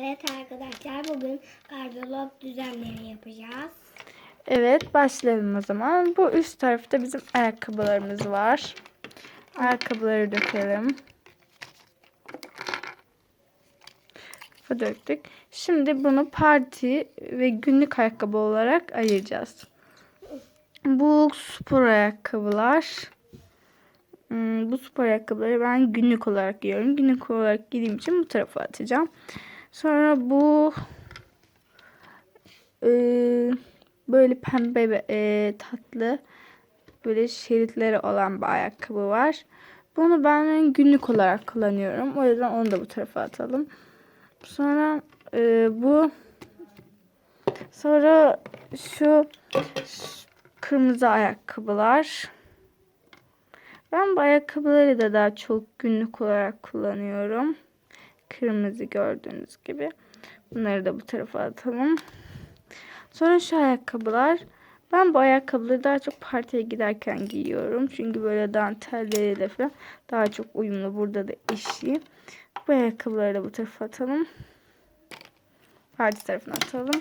Evet arkadaşlar bugün gardırop düzenleri yapacağız. Evet başlayalım o zaman. Bu üst tarafta bizim ayakkabılarımız var. Ayakkabıları dökelim. Bu döktük. Şimdi bunu parti ve günlük ayakkabı olarak ayıracağız. Bu spor ayakkabılar. Hmm, bu spor ayakkabıları ben günlük olarak giyiyorum. Günlük olarak giydiğim için bu tarafa atacağım. Sonra bu eee, böyle pembe eee, tatlı böyle şeritleri olan bir ayakkabı var. Bunu ben günlük olarak kullanıyorum. O yüzden onu da bu tarafa atalım. Sonra eee, bu sonra şu kırmızı ayakkabılar. Ben bu ayakkabıları da daha çok günlük olarak kullanıyorum. Kırmızı gördüğünüz gibi. Bunları da bu tarafa atalım. Sonra şu ayakkabılar. Ben bu ayakkabıları daha çok partiye giderken giyiyorum. Çünkü böyle dantelleriyle falan daha çok uyumlu. Burada da eşi. Bu ayakkabıları da bu tarafa atalım. Parti tarafına atalım.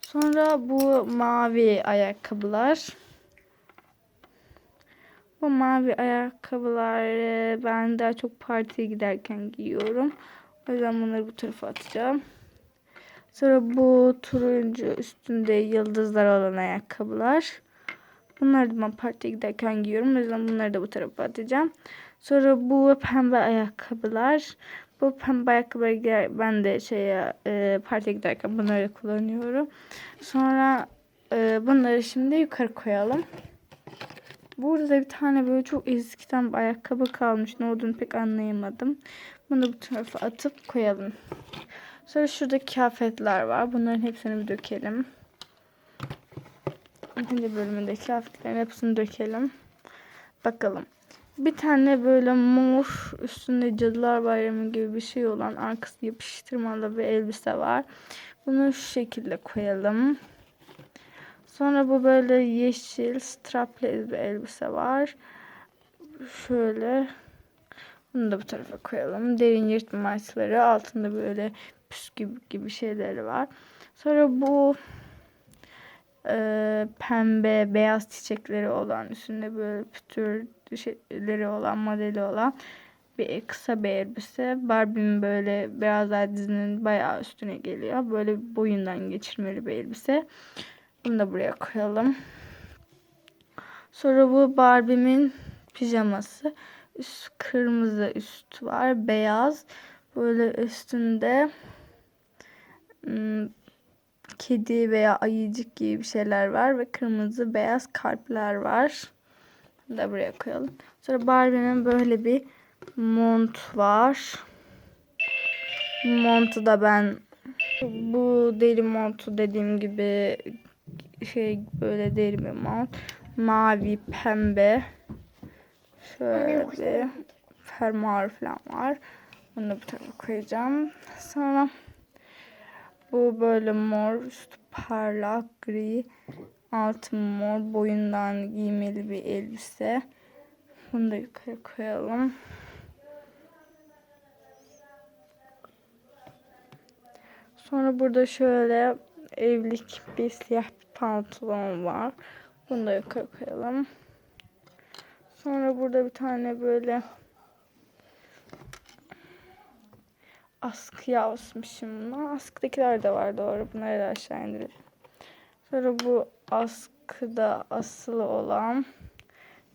Sonra bu mavi ayakkabılar. Bu mavi ayakkabıları ben daha çok partiye giderken giyiyorum. O yüzden bunları bu tarafa atacağım. Sonra bu turuncu üstünde yıldızlar olan ayakkabılar. Bunları da ben partiye giderken giyiyorum. O yüzden bunları da bu tarafa atacağım. Sonra bu pembe ayakkabılar. Bu pembe ayakkabıları ben de şeye e, partiye giderken bunları kullanıyorum. Sonra e, bunları şimdi yukarı koyalım. Burada da bir tane böyle çok eskiden bir ayakkabı kalmış. Ne olduğunu pek anlayamadım. Bunu bu tarafa atıp koyalım. Sonra şurada kıyafetler var. Bunların hepsini bir dökelim. İkinci bölümünde kıyafetlerin hepsini dökelim. Bakalım. Bir tane böyle mor üstünde Cadılar Bayramı gibi bir şey olan arkası yapıştırmalı bir elbise var. Bunu şu şekilde koyalım. Sonra bu böyle yeşil strapless bir elbise var. Şöyle. Bunu da bu tarafa koyalım. Derin yırtmaçları altında böyle püskü gibi şeyleri var. Sonra bu e, pembe beyaz çiçekleri olan üstünde böyle pütür şeyleri olan modeli olan bir kısa bir elbise. Barbie'nin böyle daha dizinin bayağı üstüne geliyor. Böyle boyundan geçirmeli bir elbise. Bunu da buraya koyalım. Sonra bu Barbie'min pijaması. Üst kırmızı üst var. Beyaz. Böyle üstünde hmm, kedi veya ayıcık gibi bir şeyler var. Ve kırmızı beyaz kalpler var. Bunu da buraya koyalım. Sonra Barbie'nin böyle bir mont var. Montu da ben bu deri montu dediğim gibi şey böyle deri bir mont. Mavi, pembe. Şöyle fermuar falan var. Bunu da bu tarafa koyacağım. Sonra bu böyle mor, üstü parlak, gri, altı mor, boyundan giymeli bir elbise. Bunu da yukarı koyalım. Sonra burada şöyle evlilik bir siyah bir pantolon var. Bunu da yukarı koyalım. Sonra burada bir tane böyle askıya asmışım bunu. Askıdakiler de var doğru. Bunları da aşağı indirelim. Sonra bu askıda asılı olan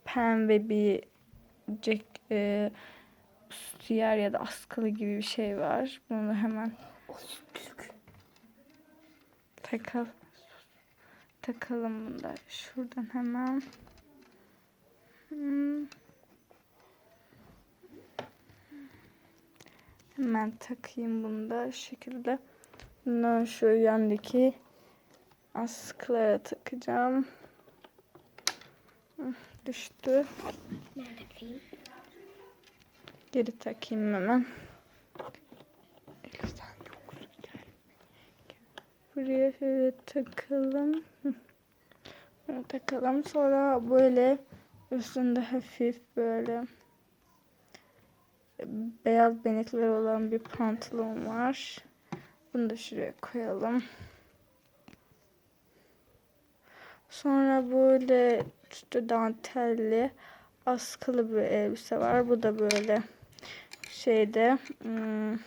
pembe bir cek, e, sütyer ya da askılı gibi bir şey var. Bunu hemen takal takalım bunu da şuradan hemen. Hmm. Hemen takayım bunu da şu şekilde. Bundan şu yandaki askılara takacağım. Düştü. Geri takayım hemen. Buraya şöyle takalım. Bunu takalım. Sonra böyle üstünde hafif böyle beyaz benekler olan bir pantolon var. Bunu da şuraya koyalım. Sonra böyle üstü dantelli askılı bir elbise var. Bu da böyle şeyde hmm,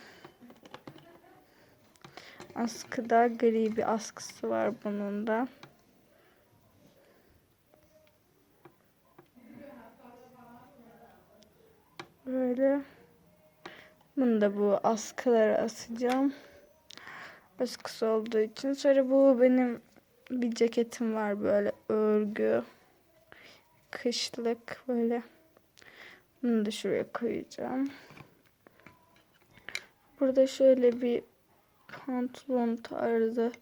askıda gri bir askısı var bunun da. Böyle. Bunu da bu askılara asacağım. Askısı olduğu için. Sonra bu benim bir ceketim var böyle örgü. Kışlık böyle. Bunu da şuraya koyacağım. Burada şöyle bir pantolon tarzı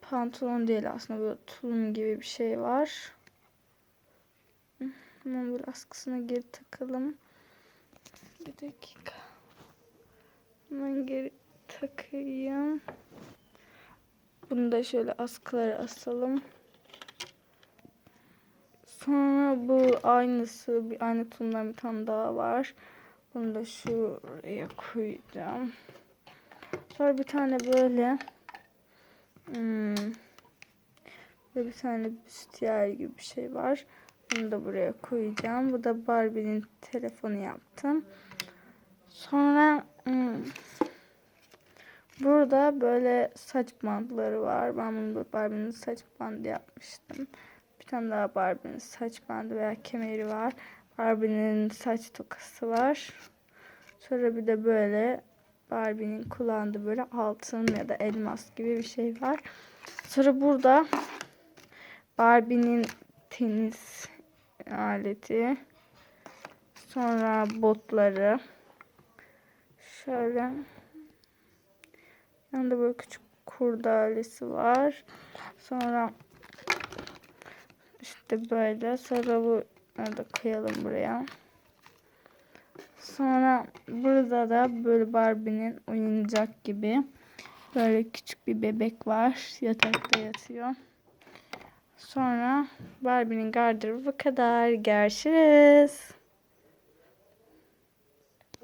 pantolon değil aslında böyle tulum gibi bir şey var. Hemen böyle askısına geri takalım. Bir dakika. Hemen geri takayım. Bunu da şöyle askılara asalım. Sonra bu aynısı bir aynı tulumdan bir tane daha var. Bunu da şuraya koyacağım. Sonra bir tane böyle hmm, böyle bir tane büstiyer gibi bir şey var. Bunu da buraya koyacağım. Bu da Barbie'nin telefonu yaptım. Sonra hmm, burada böyle saç bantları var. Ben bunu Barbie'nin saç bandı yapmıştım. Bir tane daha Barbie'nin saç bandı veya kemeri var. Barbie'nin saç tokası var. Sonra bir de böyle Barbie'nin kullandığı böyle altın ya da elmas gibi bir şey var. Sonra burada Barbie'nin tenis aleti. Sonra botları. Şöyle. Yanında böyle küçük kurdalesi var. Sonra işte böyle. Sonra bu da koyalım buraya. Sonra burada da böyle Barbie'nin oyuncak gibi böyle küçük bir bebek var. Yatakta yatıyor. Sonra Barbie'nin gardırobu bu kadar. Görüşürüz.